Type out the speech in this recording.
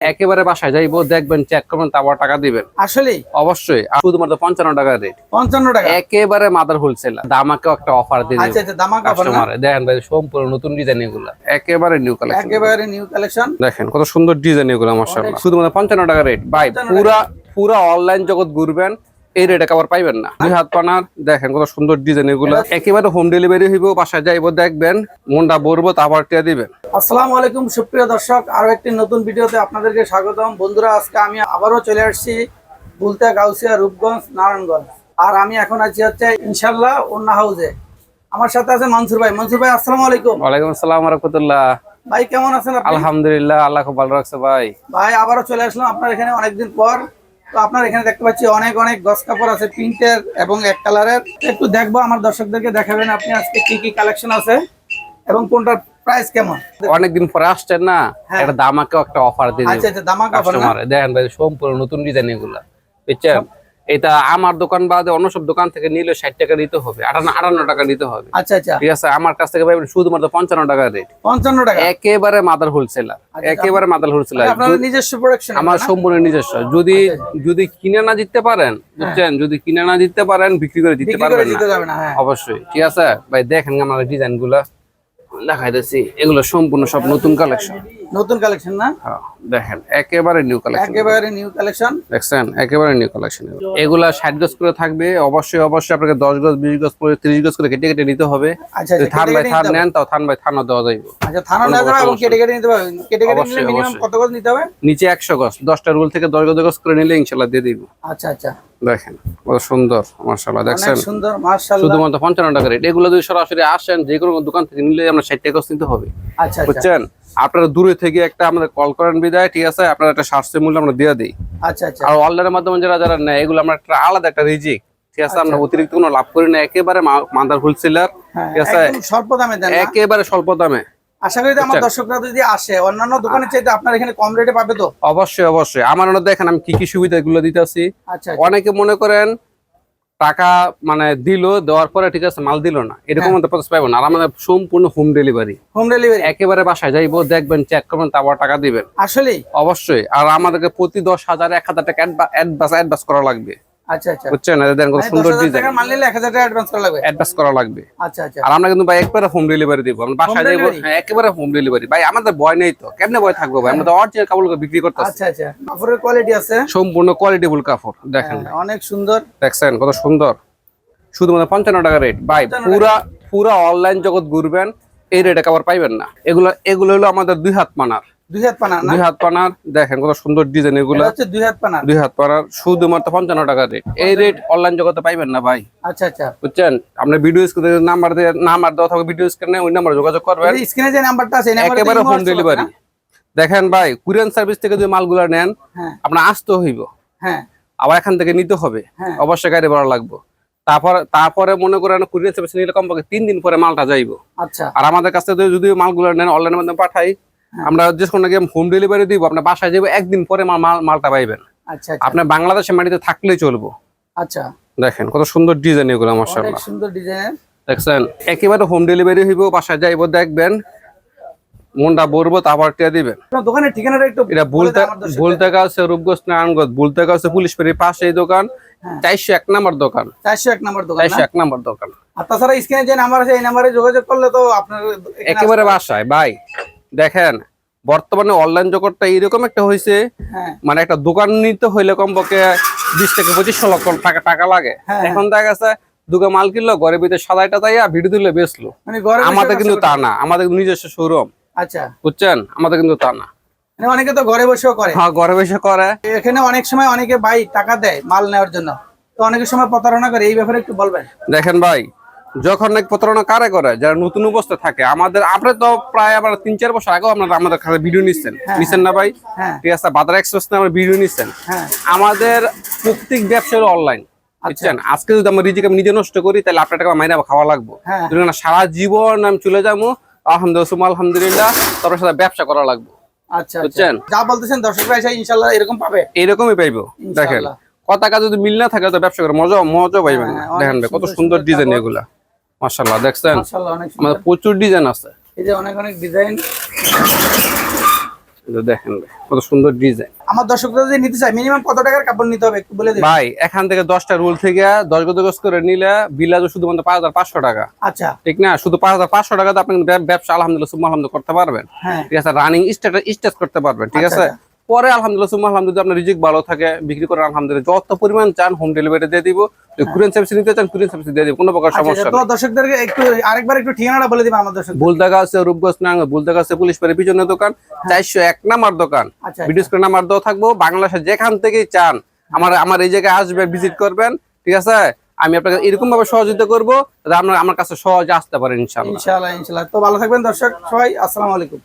একেবারে বাসায় যাইবো দেখবেন চেক করবেন তারপর টাকা দিবেন। আসলে? অবশ্যই শুধুমাত্র পঞ্চান্ন টাকা রেট পঞ্চান্ন টাকা? একেবারে মাদার হোলসেল দামাকেও একটা অফার দিয়ে আচ্ছা আচ্ছা কাস্টমারে দেখেন ভাই সম্পূর্ণ নতুন ডিজাইন এগুলো। একেবারে নিউ কালেকশন একেবারে নিউ কালেকশন দেখেন কত সুন্দর ডিজাইন এগুলো মাশাআল্লাহ। শুধুমাত্র পঞ্চান্ন টাকা রেট ভাই পুরা পুরা অনলাইন জগৎ ঘুরবেন। এই রেটে কাবার পাইবেন না। দুই হাত পানার দেখেন কত সুন্দর ডিজাইন এগুলো। একেবারে হোম ডেলিভারি হইব বাসায় যাইবো দেখবেন মনটা তারপর টিয়া দিবেন। আসসালামু আলাইকুম সুপ্রিয় দর্শক আরও একটি নতুন ভিডিওতে আপনাদেরকে স্বাগতম। বন্ধুরা আজকে আমি আবারও চলে আসছি বুলতা গাউসিয়া রূপগঞ্জ নারায়ণগঞ্জ। আর আমি এখন আছি হচ্ছে ইনশাল্লাহ অন্য হাউসে আমার সাথে আছে মনসুর ভাই। মনসুর ভাই আসসালামু আলাইকুম। ওয়ালাইকুম আসসালাম রহমতুল্লাহ ভাই কেমন আছেন আলহামদুলিল্লাহ আল্লাহ খুব ভালো রাখছে ভাই। ভাই আবারও চলে আসলাম আপনার এখানে অনেকদিন পর। তো আপনার এখানে দেখতে পাচ্ছি অনেক অনেক গস কাপড় আছে প্রিন্টের এবং এক কালারের। একটু দেখব আমার দর্শকদেরকে দেখাবেন আপনি আজকে কি কি কালেকশন আছে এবং কোনটার প্রাইস কেমন? অনেকদিন পরে আসছেন না হ্যাঁ। একটা দামাকেও একটা অফার দিয়ে আচ্ছা আচ্ছা দামা কাপড় না? কাস্টমারে দেখেন ভাই সম্পূর্ণ নতুন ডিজাইন এগুলা বুঝছেন? এটা আমার দোকান বাদে অন্য সব দোকান থেকে নিলে ষাট টাকা দিতে হবে আটান্ন আটান্ন টাকা দিতে হবে। আচ্ছা আচ্ছা। ঠিক আছে আমার কাছ থেকে পাইবেন শুধুমাত্র পঞ্চান্ন টাকা রেট পঞ্চান্ন টাকা? একেবারে মাদার হোলসেলার আচ্ছা, একেবারে মাদার হোলসেলার নিজস্ব প্রোডাকশন আমার সম্পূর্ণ নিজস্ব। যদি যদি কিনে না দিতে পারেন বুঝছেন? যদি কিনে না দিতে পারেন বিক্রি করে দিতে পারবেন না। হ্যাঁ। অবশ্যই। ঠিক আছে? ভাই দেখেন আমার ডিজাইনগুলা দেখাইতেছি। এগুলো সম্পূর্ণ সব নতুন কালেকশন নতুন কালেকশন না? দেখেন একেবারে নিউ কালেকশন একেবারে নিউ কালেকশন দেখছেন? একেবারে নিউ কালেকশন এগুলা ষাট গজ করে থাকবে। অবশ্যই অবশ্যই আপনাকে দশ গজ বিশ গজ করে ত্রিশ গজ করে কেটে কেটে নিতে হবে। আচ্ছা আচ্ছা থান বাই থান নেন তাও থান বাই থানও দেওয়া যাইবে। আচ্ছা থানা না এবং কেটে কেটে নিতে হবে। কেটে কেটে নিলে মিনিমাম কত গজ নিতে হবে? নিচে একশো গজ। দশটা রুল থেকে দশ গজ গজ করে নিলে ইনশাল্লাহ দিয়ে দিব। আচ্ছা আচ্ছা। দেখেন কত সুন্দর মার্শাল্লাহ অনেক দেখছেন? সুন্দর মাশাআল্লাহ। শুধুমাত্র পঞ্চান্ন টাকা রেট এগুলো যদি সরাসরি আসেন যে কোনো দোকান থেকে নিলে আমরা টাকা নিতে হবে। আচ্ছা আচ্ছা। বুঝছেন? আপনারা দূরে থেকে একটা আমাদের কল করেন বিদায় ঠিক আছে? আপনার একটা স্বাস্থ্য মূল্য আমরা দিয়ে দিই। আচ্ছা আচ্ছা। আর অনলাইনের মাধ্যমে যারা যারা নেয় এগুলো আমরা একটা আলাদা একটা রিজিক। ঠিক আছে? আমরা অতিরিক্ত কোনো লাভ করি না। একেবারে মা- মাদার হোলসেলার হ্যাঁ ঠিক আছে? স্বল্প দামে দেন একেবারে স্বল্প দামে। আশা করি আমার দর্শকরা যদি আসে অন্যান্য চাইতে আপনার এখানে কম রেটে পাবে তো? অবশ্যই অবশ্যই। আমার দেখেন আমি কি কি সুবিধা এগুলো দিতেছি? আচ্ছা। অনেকে মনে করেন টাকা মানে দিল দেওয়ার পরে ঠিক আছে মাল দিল না। এরকম আমাদের প্রসেস পাইবো না। আর আমাদের সম্পূর্ণ হোম ডেলিভারি হোম ডেলিভারি একেবারে বাসায় যাইবো দেখবেন চেক করবেন তারপর টাকা দিবেন। আসলে অবশ্যই। আর আমাদেরকে প্রতি দশ হাজার এক হাজার টাকা অ্যাডভান্স অ্যাডভান্স করা লাগবে। আচ্ছা আচ্ছা। বুঝছেন? দেখেন কত মানে সুন্দর ডিজাইন টাকার মাল নিলে 1000 টাকা অ্যাডভান্স করা লাগবে? অ্যাডভান্স করা লাগবে। আচ্ছা আচ্ছা। আর আমরা কিন্তু ভাই একবারে হোম ডেলিভারি দিব। আমরা বাসায় যাইবো হ্যাঁ একেবারে হোম ডেলিভারি ভাই আমাদের ভয় নেই তো। কেমনে ভয় থাকব ভাই? আমরা তো অরিজিনাল কাপড় বিক্রি করতেছি। আচ্ছা আচ্ছা। কাপড়ের কোয়ালিটি আছে? সম্পূর্ণ কোয়ালিটিফুল কাপড়। দেখেন হ্যাঁ, অনেক সুন্দর। দেখছেন কত সুন্দর? শুধুমাত্র পঞ্চান্ন টাকা রেট ভাই পুরা পুরা অনলাইন জগৎ ঘুরবেন এই রেটে কাপড় পাইবেন না। এগুলো এগুলো হলো আমাদের দুই হাত পানার দুই হাত পানা দুই হাত পানার দেখেন কত সুন্দর ডিজাইন এগুলো। হচ্ছে দুই হাত পানা দুই হাত পানার শুধুমাত্র পঞ্চান্ন টাকা রেট এই রেট অনলাইন জগতে পাইবেন না ভাই। আচ্ছা আচ্ছা। বুঝছেন? আপনার ভিডিও স্ক্রিনে নাম্বার দিয়ে নাম্বার দেওয়া থাকবে ভিডিও স্ক্রিনে ওই নাম্বার যোগাযোগ করবেন। স্ক্রিনে যে নাম্বারটা আছে একেবারে হোম ডেলিভারি দেখেন ভাই কুরিয়ান সার্ভিস থেকে যদি মালগুলো নেন হ্যাঁ। আপনার আসতে হইব। হ্যাঁ। আবার এখান থেকে নিতে হবে। হ্যাঁ। অবশ্যই গাড়ি ভাড়া লাগবে। তারপর তারপরে মনে করেন কুরিয়ান সার্ভিস নিলে কমপক্ষে তিন দিন পরে মালটা যাইবো। আচ্ছা। আর আমাদের কাছ থেকে যদি মালগুলো নেন অনলাইনের মাধ্যমে পাঠাই। আমরা যে কোনো হোম ডেলিভারি দিব আপনার বাসায় যাব একদিন পরে মাল মাল- মালটা পাইবেন। আচ্ছা আচ্ছা। আপনার বাংলাদেশের মাটিতে থাকলেই চলবো। আচ্ছা। দেখেন কত সুন্দর ডিজাইন এগুলো অনেক সুন্দর ডিজাইনের দেখছেন একেবারে হোম ডেলিভারি হইব বাসায় যাইব দেখবেন মনটা ভরবো তারপর টিয়া দিবেন। আপনার দোকানের ঠিকানাটা একটু এটা বলে বলতে। বলতে আছে রূপগঞ্জ নারায়ণগঞ্জ বলতে আছে পুলিশ পেরির পাশে এই দোকান হ্যাঁ। চারশো এক নাম্বার দোকান। 401 এক নাম্বার দোকান চারশো? এক নাম্বার দোকান। আর তাছাড়া স্ক্রিনে যে নাম্বার আছে এই নাম্বারে যোগাযোগ করলে তো আপনার একেবারে বাসায় ভাই। দেখেন বর্তমানে অনলাইন জগৎটা এইরকম একটা হয়েছে হ্যাঁ। মানে একটা দোকান নিতে হইলে কমপক্ষে বিশ থেকে পঁচিশশো লক্ষ টাকা টাকা লাগে। হ্যাঁ। এখন দেখা গেছে দোকান মাল কিনলো ভিতরে সাদাইটা তাইয়া ভিডিও দিলে বেচলো। মানে ঘরে আমাদের কিন্তু তা না আমাদের নিজস্ব শোরুম আচ্ছা। বুঝছেন? আমাদের কিন্তু তা না। মানে অনেকে তো ঘরে বসেও করে। হ্যাঁ ঘরে বসে করে। এখানে অনেক সময় অনেকে ভাই টাকা দেয় মাল নেওয়ার জন্য। তো অনেকের সময় প্রতারণা করে এই ব্যাপারে একটু বলবেন। দেখেন ভাই যখন নাকি প্রতারণা কারে করে যারা নতুন অবস্থায় থাকে আমাদের আপনি তো প্রায় আবার তিন চার বছর আগেও আপনারা আমাদের কাছে ভিডিও নিচ্ছেন। নিচ্ছেন না ভাই? হ্যাঁ। ঠিক আছে বাজার এক্সপ্রেস নামে ভিডিও নিচ্ছেন। হ্যাঁ। আমাদের প্রত্যেক ব্যবসার অনলাইন বুঝছেন? আজকে যদি আমার রিজিক আমি নিজে নষ্ট করি তাহলে আপনার টাকা মাইনা খাওয়া লাগবে। হ্যাঁ। না সারা জীবন আমি চলে যাব আলহামদুলিল্লাহ আলহামদুলিল্লাহ তারপর সাথে ব্যবসা করা লাগবে। আচ্ছা আচ্ছা। বুঝছেন? যা বলতেছেন দর্শকরা ইনশাল্লাহ এরকম পাবে। এইরকমই পাইবো দেখেন। কথা কাজ যদি মিল না থাকে তো ব্যবসা করে মজা মজা পাইবেন না। হ্যাঁ, দেখেন কত সুন্দর ডিজাইন এগুলা। দেখছেন? মাশাআল্লাহ আমাদের প্রচুর ডিজাইন আছে। এই যে অনেক অনেক ডিজাইন দেখেন কত সুন্দর ডিজাইন আমার দর্শকরা যদি নিতে চায় মিনিমাম কত টাকার কাপড় নিতে হবে একটু বলে দিন ভাই এখান থেকে দশটা রুল থেকে দশ গজ গজ করে নিলে বিলাজ শুধুমাত্র পাঁচ হাজার পাঁচশো টাকা। আচ্ছা। ঠিক না? শুধু পাঁচ হাজার পাঁচশো টাকাতে আপনি ব্যবসা আলহামদুলিল্লাহ আলহামদুলিল্লাহ করতে পারবেন। হ্যাঁ। ঠিক আছে? রানিং স্টেজ করতে পারবেন ঠিক আচ্ছা, আছে? পরে আলহামদুলিল্লাহ সুম্মা আলহামদুলিল্লাহ আপনার রিজিক ভালো থাকে বিক্রি করে আলহামদুলিল্লাহ যত পরিমাণ চান হোম ডেলিভারি দিয়ে দিব। কুরিয়ান সার্ভিস নিতে চান কুরিয়ান সার্ভিস দিয়ে দিব কোনো প্রকার আচ্ছা, সমস্যা তো দর্শকদেরকে একটু আরেকবার একটু ঠিকানাটা বলে দিবেন আমার দর্শক বুলদাগা আছে রূপগঞ্জ নাং বুলদাগা আছে পুলিশ পাড়ের পিছনে দোকান চারশো এক নাম্বার দোকান। আচ্ছা ভিডিও স্ক্রিন নাম্বার দেওয়া থাকব বাংলাদেশে যেখান থেকেই চান আমার আমার এই জায়গায় আসবে ভিজিট করবেন ঠিক আছে? আমি আপনাকে এরকম ভাবে সহযোগিতা করব আপনারা আমার কাছে সহজে আসতে পারেন ইনশাল্লাহ ইনশাআল্লাহ ইনশাআল্লাহ। তো ভালো থাকবেন দর্শক সবাই আসসালামু আলাইকুম।